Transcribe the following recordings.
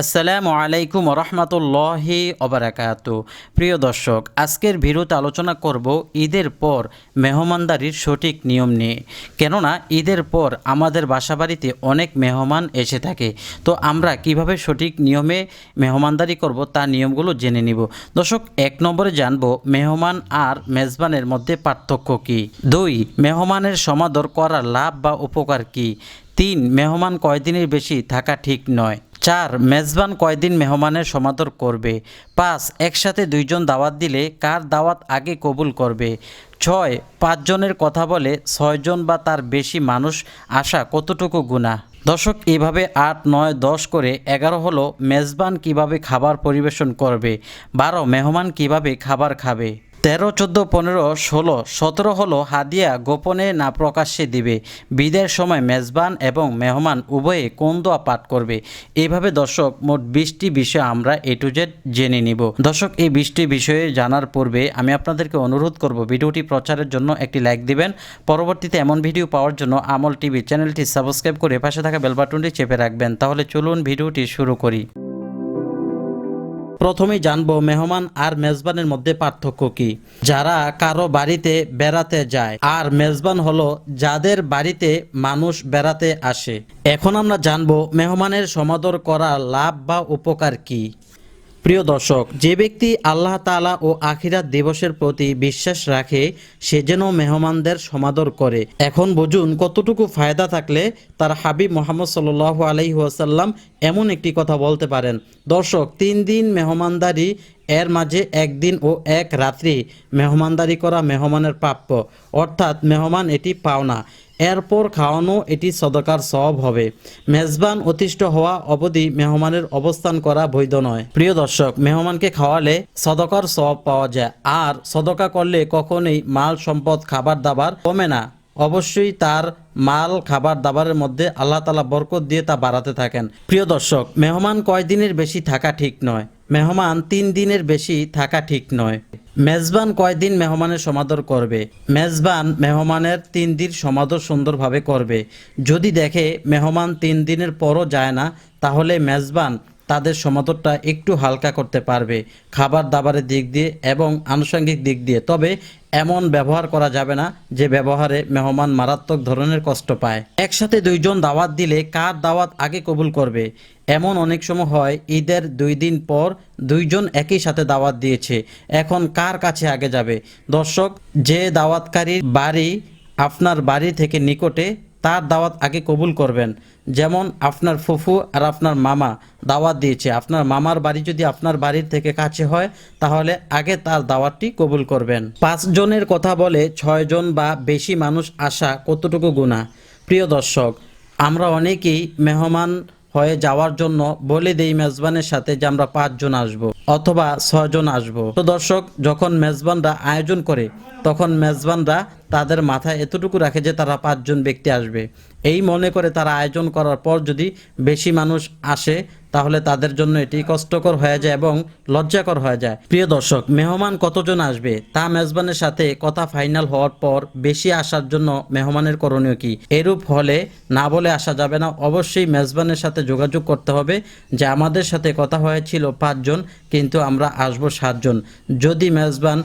আসসালামু আলাইকুম রহমতুল্লাহি অবরাকাত প্রিয় দর্শক, আজকের ভিডিওতে আলোচনা করব ঈদের পর মেহমানদারির সঠিক নিয়ম নিয়ে। কেননা, ঈদের পর আমাদের বাসাবাড়িতে অনেক মেহমান এসে থাকে। তো আমরা কীভাবে সঠিক নিয়মে মেহমানদারি করব তার নিয়মগুলো জেনে নিব। দর্শক, এক নম্বরে জানব মেহমান আর মেজবানের মধ্যে পার্থক্য কী। দুই, মেহমানের সমাদর করার লাভ বা উপকার কী। তিন, মেহমান কয়দিনের বেশি থাকা ঠিক নয়। চার, মেজবান কয়দিন মেহমানের সমাদর করবে? পাঁচ, একসাথে দুইজন দাওয়াত দিলে কার দাওয়াত আগে কবুল করবে? ছয়, পাঁচজনের কথা বলে ছয়জন বা তার বেশি মানুষ আসা কতটুকু গুণা দর্শক, এভাবে আট, নয়, দশ করে এগারো হলো মেজবান কীভাবে খাবার পরিবেশন করবে? বারো, মেহমান কীভাবে খাবার খাবে? তেরো, চোদ্দ, পনেরো, ষোলো, সতেরো হলো হাদিয়া গোপনে না প্রকাশ্যে দিবে। বিদের সময় মেজবান এবং মেহমান উভয়ে কোন দোয়া পাঠ করবে? এইভাবে দর্শক, মোট বিশটি বিষয় আমরা এ টু জেড জেনে নিব। দর্শক, এই বিশটি বিষয়ে জানার পূর্বে আমি আপনাদেরকে অনুরোধ করব, ভিডিওটি প্রচারের জন্য একটি লাইক দিবেন। পরবর্তীতে এমন ভিডিও পাওয়ার জন্য আমল টিভি চ্যানেলটি সাবস্ক্রাইব করে পাশে থাকা বেল বাটনটি চেপে রাখবেন। তাহলে চলুন ভিডিওটি শুরু করি। প্রথমেই জানব মেহমান আর মেজবানের মধ্যে পার্থক্য কি। যারা কারও বাড়িতে বেড়াতে যায়, আর মেজবান হলো যাদের বাড়িতে মানুষ বেড়াতে আসে। এখন আমরা জানব মেহমানের সমাদর করা লাভ বা উপকার কি। প্রিয় দর্শক, যে ব্যক্তি আল্লাহ তালা ও আখিরাত দিবসের প্রতি বিশ্বাস রাখে, সে যেন মেহমানদের সমাদর করে। এখন বুঝুন, কতটুকু ফায়দা থাকলে তার হাবিব মোহাম্মদ সাল্লাহ আলাইহি ওয়াসাল্লাম এমন একটি কথা বলতে পারেন। দর্শক, তিন দিন মেহমানদারি এর মাঝে একদিন ও এক রাত্রি মেহমানদারি করা মেহমানের প্রাপ্য। অর্থাৎ মেহমান এটি পাওনা এরপর খাওয়ানো এটি সদকার সব হবে। মেজবান অতিষ্ঠ হওয়া অবধি মেহমানের অবস্থান করা বৈধ নয়। প্রিয় দর্শক, মেহমানকে খাওয়ালে সদকার সব পাওয়া যায়। আর সদকা করলে কখনোই মাল, সম্পদ খাবার দাবার কমে না। অবশ্যই তার মাল, খাবার, দাবারের মধ্যে আল্লাহ তালা বরকত দিয়ে তা বাড়াতে থাকেন। প্রিয় দর্শক, মেহমান কয়দিনের বেশি থাকা ঠিক নয়? মেহমান তিন দিনের বেশি থাকা ঠিক নয়। মেজবান কয়দিন মেহমানের সমাদর করবে? মেজবান মেহমানের তিন দিন সমাদর সুন্দরভাবে করবে। যদি দেখে মেহমান তিন দিনের পরও যায় না, তাহলে মেজবান তাদের সমাদরটা একটু হালকা করতে পারবে। খাবার দাবারের দিক দিয়ে এবং আনুষঙ্গিক দিক দিয়ে। তবে এমন ব্যবহার করা যাবে না যে ব্যবহারে মেহমান মারাত্মক ধরনের কষ্ট পায়। একসাথে দুইজন দাওয়াত দিলে কার দাওয়াত আগে কবুল করবে? এমন অনেক সময় হয়, ঈদের দুই দিন পর দুইজন একই সাথে দাওয়াত দিয়েছে। এখন কার কাছে আগে যাবে? দর্শক, যে দাওয়াতকারীর বাড়ি আপনার বাড়ি থেকে নিকটে তার দাওয়াত আগে কবুল করবেন। যেমন আপনার ফুফু আর আপনার মামা দাওয়াত দিয়েছে। আপনার মামার বাড়ি যদি আপনার বাড়ির থেকে কাছে হয়, তাহলে আগে তার দাওয়াতটি কবুল করবেন। পাঁচজনের কথা বলে ছয়জন বা বেশি মানুষ আসা কতটুকু গুণা প্রিয় দর্শক, আমরা অনেকেই মেহমান হয়ে যাওয়ার জন্য বলে দেই মেজবানের সাথে যে আমরা পাঁচজন আসব অথবা ছয়জন আসব। তো দর্শক, যখন মেজবানরা আয়োজন করে, তখন মেজবানরা তাদের মাথায় এতটুকু রাখে যে তারা পাঁচজন ব্যক্তি আসবে। এই মনে করে তারা আয়োজন করার পর যদি বেশি মানুষ আসে তাহলে তাদের জন্য এটি কষ্টকর হয়ে যায় এবং লজ্জাকর হয়ে যায়। প্রিয় দর্শক, মেহমান কতজন আসবে? তা মেজবানের সাথে কথা ফাইনাল হওয়ার পর বেশি আসার জন্য মেহমানের করণীয় কি? এরূপ হলে না বলে আসা যাবে না। অবশ্যই মেজবানের সাথে যোগাযোগ করতে হবে যে আমাদের সাথে কথা হয়েছিল পাঁচজন, কিন্তু আমরা আসব সাতজন। যদি মেজবান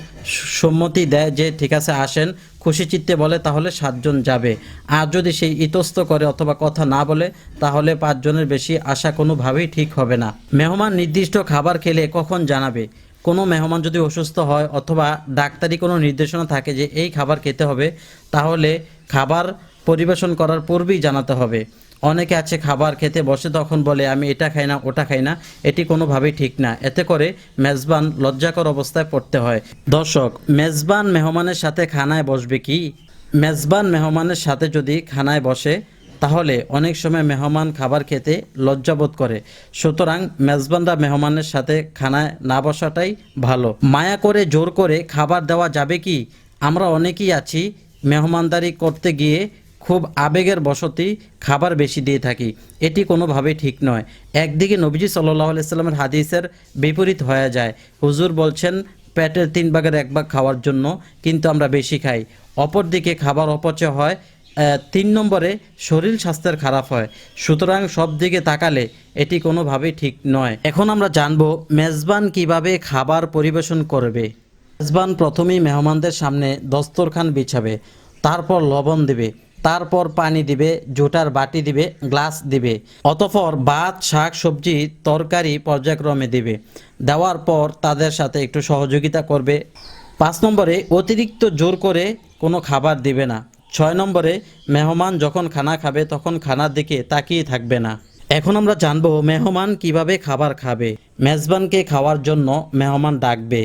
সম্মতি দেয় যে ঠিক আছে, আসেন খুশি চিত্তে বলে, তাহলে সাতজন যাবে। আর যদি সেই ইতস্ত করে অথবা কথা না বলে, তাহলে পাঁচজনের বেশি আসা কোনোভাবেই ঠিক হবে না। মেহমান নির্দিষ্ট খাবার খেলে কখন জানাবে? কোনো মেহমান যদি অসুস্থ হয় অথবা ডাক্তারি কোনো নির্দেশনা থাকে যে এই খাবার খেতে হবে, তাহলে খাবার পরিবেশন করার পূর্বেই জানাতে হবে। অনেকে আছে খাবার খেতে বসে তখন বলে, আমি এটা খাই না, ওটা খাই না। এটি কোনোভাবেই ঠিক না। এতে করে মেজবান লজ্জাকর অবস্থায় পড়তে হয়। দর্শক, মেজবান মেহমানের সাথে খানায় বসবে কি? মেজবান মেহমানের সাথে যদি খানায় বসে, তাহলে অনেক সময় মেহমান খাবার খেতে লজ্জাবোধ করে। সুতরাং মেজবানরা মেহমানের সাথে খানায় না বসাটাই ভালো। মায়া করে, জোর করে খাবার দেওয়া যাবে কি? আমরা অনেকেই আছি মেহমানদারি করতে গিয়ে খুব আবেগের বসতি, খাবার বেশি দিয়ে থাকি। এটি কোনোভাবেই ঠিক নয়। একদিকে নবীজি সাল্লাহ আলাইস্লামের হাদিসের বিপরীত হয়ে যায়। হুজুর বলছেন, পেটের তিন ভাগের এক ভাগ খাওয়ার জন্য কিন্তু আমরা বেশি খাই। অপরদিকে খাবার অপচয় হয় তিন নম্বরে শরীর স্বাস্থ্যের খারাপ হয়। সুতরাং সব দিকে তাকালে এটি কোনোভাবেই ঠিক নয়। এখন আমরা জানব, মেজবান কীভাবে খাবার পরিবেশন করবে? মেজবান প্রথমেই মেহমানদের সামনে দস্তরখান বিছাবে, তারপর লবণ দিবে। তারপর পানি দিবে, জুটার বাটি দিবে, গ্লাস দিবে। অতঃপর ভাত, শাক, সবজি, তরকারি পর্যায়ক্রমে দিবে। দেওয়ার পর তাদের সাথে একটু সহযোগিতা করবে। পাঁচ নম্বরে অতিরিক্ত জোর করে কোনো খাবার দিবে না। ছয় নম্বরে মেহমান যখন খানা খাবে, তখন খানার দিকে তাকিয়ে থাকবে না। এখন আমরা জানব মেহমান কীভাবে খাবার খাবে। মেজবানকে খাওয়ার জন্য মেহমান ডাকবে।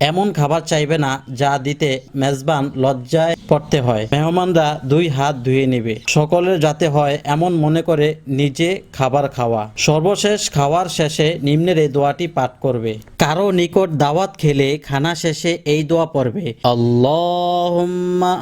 এমন খাবার চাইবে না যা দিতে মেজবান লজ্জায় পড়তে হয়। মেহমানরা দুই হাত ধুয়ে নেবে। সকলের যাতে হয় এমন মনে করে নিজে খাবার খাওয়া। সর্বশেষ খাওয়ার শেষে নিম্নের এই দোয়াটি পাঠ করবে। কারও নিকট দাওয়াত খেলে খানা শেষে এই দোয়া পড়বে, আল্লাহুম্মা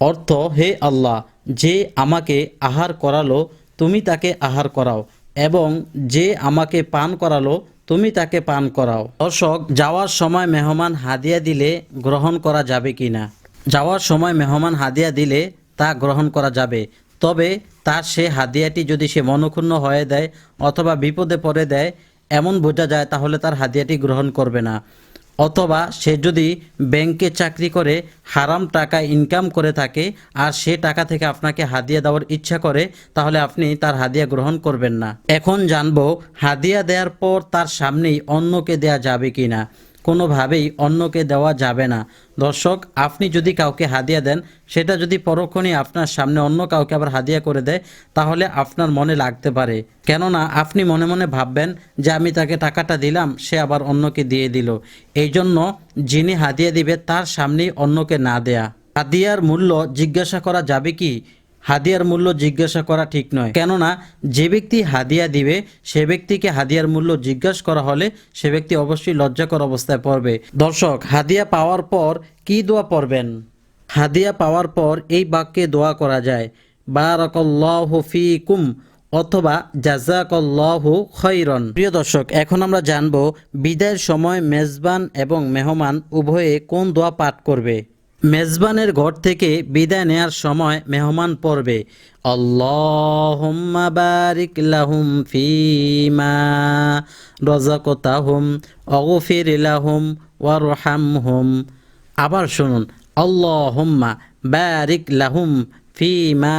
অর্থ, হে আল্লাহ যে আমাকে আহার করালো, তুমি তাকে আহার করাও, এবং যে আমাকে পান করালো, তুমি তাকে পান করাও। দর্শক, যাওয়ার সময় মেহমান হাদিয়া দিলে গ্রহণ করা যাবে কি না যাওয়ার সময় মেহমান হাদিয়া দিলে তা গ্রহণ করা যাবে। তবে তার সে হাদিয়াটি যদি সে মনক্ষুণ্ণ হয়ে দেয় অথবা বিপদে পড়ে দেয়, এমন বোঝা যায় তাহলে তার হাদিয়াটি গ্রহণ করবে না। অথবা সে যদি ব্যাংকে চাকরি করে, হারাম টাকা ইনকাম করে থাকে আর সে টাকা থেকে আপনাকে হাদিয়া দেওয়ার ইচ্ছা করে, তাহলে আপনি তার হাদিয়া গ্রহণ করবেন না। এখন জানব, হাদিয়া দেওয়ার পর তার সামনেই অন্যকে দেয়া যাবে কি না কোনোভাবেই অন্যকে দেওয়া যাবে না। দর্শক, আপনি যদি কাউকে হাদিয়া দেন, সেটা যদি পরক্ষণেই আপনার সামনে অন্য কাউকে আবার হাদিয়া করে দেয়, তাহলে আপনার মনে লাগতে পারে। কেননা, আপনি মনে মনে ভাববেন যে আমি তাকে টাকাটা দিলাম, সে আবার অন্যকে দিয়ে দিল। এই জন্য যিনি হাদিয়া দিবে, তার সামনেই অন্যকে না দেয়া। হাদিয়ার মূল্য জিজ্ঞাসা করা যাবে কি? হাদিয়ার মূল্য জিজ্ঞাসা করা ঠিক নয়। কেননা, যে ব্যক্তি হাদিয়া দিবে, সে ব্যক্তিকে হাদিয়ার মূল্য জিজ্ঞাসা করা হলে সে ব্যক্তি অবশ্যই লজ্জাকর অবস্থায় পড়বে। দর্শক, হাদিয়া পাওয়ার পর কি দোয়া পড়বেন? হাদিয়া পাওয়ার পর এই বাক্যে দোয়া করা যায়, বারাকাল্লাহু ফিকুম অথবা জাজাকাল্লাহু খৈরন প্রিয় দর্শক, এখন আমরা জানব, বিদায়ের সময় মেজবান এবং মেহমান উভয়ে কোন দোয়া পাঠ করবে? মেজবানের ঘর থেকে বিদায় নেয়ার সময় মেহমান পড়বে। আল্লাহুম্মা বারিক লাহুম ফিমা রাযাকতাহুম, অগফির লাহুম ওয়ারহামহুম। আবার শুনুন, আল্লাহুম্মা বারিক লাহুম ফিমা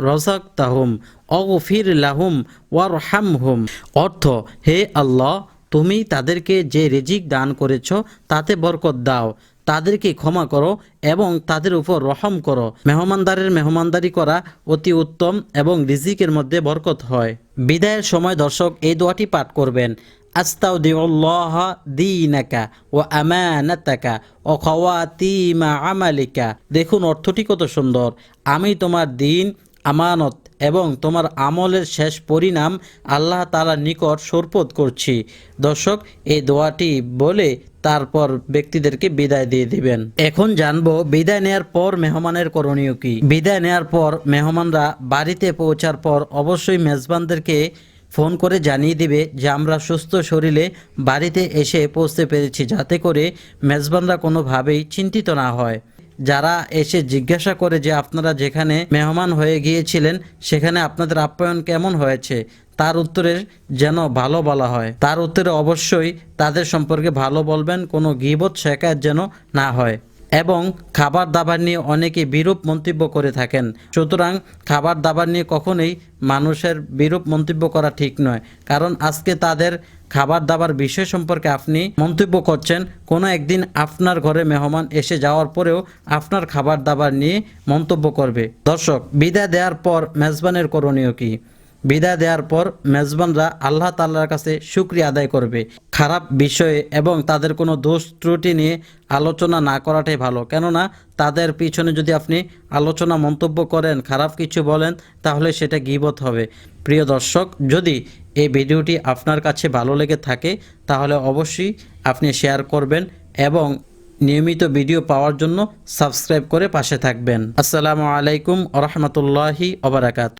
রজাকতাহুম অগফির লাহুম ওয়ারহামহুম। অর্থ, হে আল্লাহ, তুমি তাদেরকে যে রিজিক দান করেছ, তাতে বরকত দাও। তাদেরকে ক্ষমা করো এবং তাদের উপর রহম করো। মেহমানদারের মেহমানদারি করা অতি উত্তম এবং রিজিকের মধ্যে বরকত হয়। বিদায়ের সময় দর্শক এই দোয়াটি পাঠ করবেন, আস্তাউদিউল্লাহ দীনাকা ও আমানাতাকা ও খাওয়াতিমা আমালিকা। দেখুন অর্থটি কত সুন্দর। আমি তোমার দিন, আমানত এবং তোমার আমলের শেষ পরিণাম আল্লাহ তালার নিকট সরপত করছি। দর্শক, এই দোয়াটি বলে তারপর ব্যক্তিদেরকে বিদায় দিয়ে দিবেন। এখন জানব, বিদায় নেয়ার পর মেহমানের করণীয় কি? বিদায় নেয়ার পর মেহমানরা বাড়িতে পৌঁছার পর অবশ্যই মেজবানদেরকে ফোন করে জানিয়ে দিবে যে আমরা সুস্থ শরীরে বাড়িতে এসে পৌঁছতে পেরেছি, যাতে করে মেজবানরা কোনোভাবেই চিন্তিত না হয়। যারা এসে জিজ্ঞাসা করে যে আপনারা যেখানে মেহমান হয়ে গিয়েছিলেন, সেখানে আপনাদের আপ্যায়ন কেমন হয়েছে? তার উত্তরে যেন ভালো বলা হয়। তার উত্তরে অবশ্যই তাদের সম্পর্কে ভালো বলবেন, কোনো গিবত শেখায় যেন না হয়। এবং খাবার দাবার নিয়ে অনেকে বিরূপ মন্তব্য করে থাকেন। সুতরাং খাবার দাবার নিয়ে কখনোই মানুষের বিরূপ মন্তব্য করা ঠিক নয়। কারণ আজকে তাদের খাবার দাবার বিষয় সম্পর্কে আপনি মন্তব্য করছেন, কোনো একদিন আপনার ঘরে মেহমান এসে যাওয়ার পরেও আপনার খাবার দাবার নিয়ে মন্তব্য করবে। দর্শক, বিদায় দেওয়ার পর মেজবানের করণীয় কি? বিদায় দেওয়ার পর মেজবানরা আল্লাহ তাল্লার কাছে শুক্রিয়া আদায় করবে। খারাপ বিষয়ে এবং তাদের কোনো দোষ ত্রুটি নিয়ে আলোচনা না করাটাই ভালো। কেননা, তাদের পিছনে যদি আপনি আলোচনা মন্তব্য করেন, খারাপ কিছু বলেন, তাহলে সেটা গিবত হবে। প্রিয় দর্শক, যদি এই ভিডিওটি আপনার কাছে ভালো লেগে থাকে, তাহলে অবশ্যই আপনি শেয়ার করবেন এবং নিয়মিত ভিডিও পাওয়ার জন্য সাবস্ক্রাইব করে পাশে থাকবেন। আসসালামু আলাইকুম আ রহমতুল্লাহি ওবরাকাত